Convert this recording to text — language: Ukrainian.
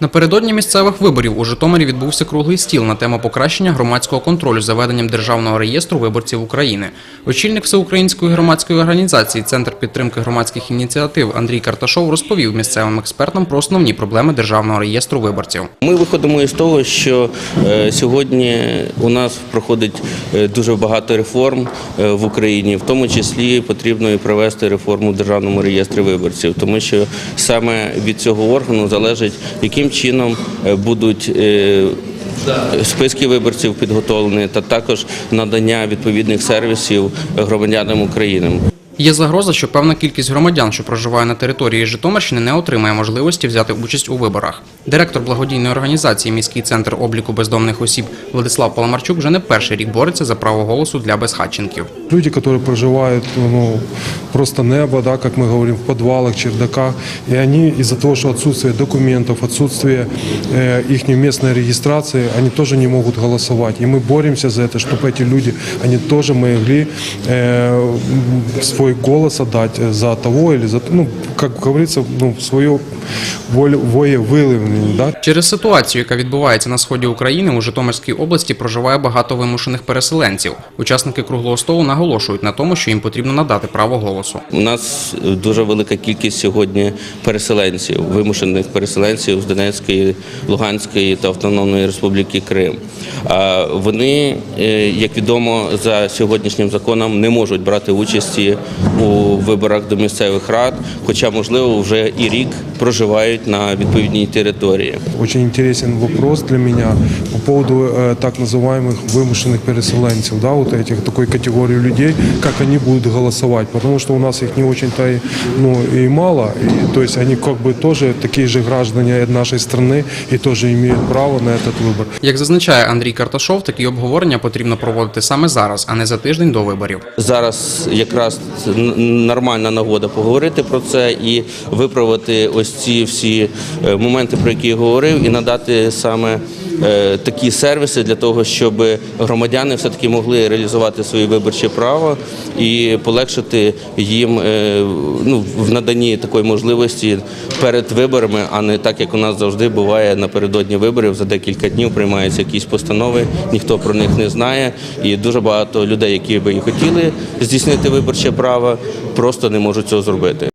Напередодні місцевих виборів у Житомирі відбувся круглий стіл на тему покращення громадського контролю за веденням Державного реєстру виборців України. Очільник всеукраїнської громадської організації Центр підтримки громадських ініціатив Андрій Карташов розповів місцевим експертам про основні проблеми Державного реєстру виборців. Ми виходимо із того, що е, сьогодні у нас проходить е, дуже багато реформ е, в Україні, в тому числі потрібно і провести реформу в державному реєстрі виборців, тому що саме від цього органу залежить, яким чином е, будуть. е, Списки виборців підготовлені та також надання відповідних сервісів громадянам України. Є загроза, що певна кількість громадян, що проживає на території Житомирщини, не отримає можливості взяти участь у виборах. Директор благодійної організації Міський центр обліку бездомних осіб Владислав Паламарчук вже не перший рік бореться за право голосу для безхатченків. Люди, которые проживают ну, просто небо, да, как мы говорим, в подвалах, чердаках, и они из-за того, что отсутствие документов, отсутствие э, их местной регистрации, они тоже не могут голосовать. И мы боремся за это, чтобы эти люди, они тоже могли э, м, свой голос отдать за того или за, ну, как говорится, ну, свое воле, волевиявление, да, Через ситуацію, яка відбувається на сході України, у Житомирській області проживає багато вимушених переселенців. Учасники круглого столу наголошують на тому, що їм потрібно надати право голосу. У нас дуже велика кількість сьогодні переселенців, вимушених переселенців з Донецької, Луганської та Автономної Республіки Крим. А Вони, е, як відомо, за сьогоднішнім законом не можуть брати участі у виборах до місцевих рад, хоча, можливо, вже і рік проживають на відповідній території. Очень интересен вопрос для меня по поводу э, так называемых вымышленных переселенцев, да, вот этих такой категории людей, как они будут голосовать, потому что у нас их не очень-то и, ну, и мало, и, то есть они как бы тоже такие же граждане нашей страны и тоже имеют право на этот выбор. Як зазначає Андрій Карташов, такі обговорення потрібно проводити саме зараз, а не за тиждень до виборів. Зараз якраз н- нормальна нагода поговорити про це і виправити ось ці всі е, моменти, про які я говорив, і надати саме е, такі сервіси для того, щоб громадяни все таки могли реалізувати своє виборче право і полегшити їм е, ну, в наданні такої можливості перед виборами, а не так, як у нас завжди буває напередодні виборів. За декілька днів приймаються якісь постанови, ніхто про них не знає, і дуже багато людей, які би і хотіли здійснити виборче право, просто не можуть цього зробити.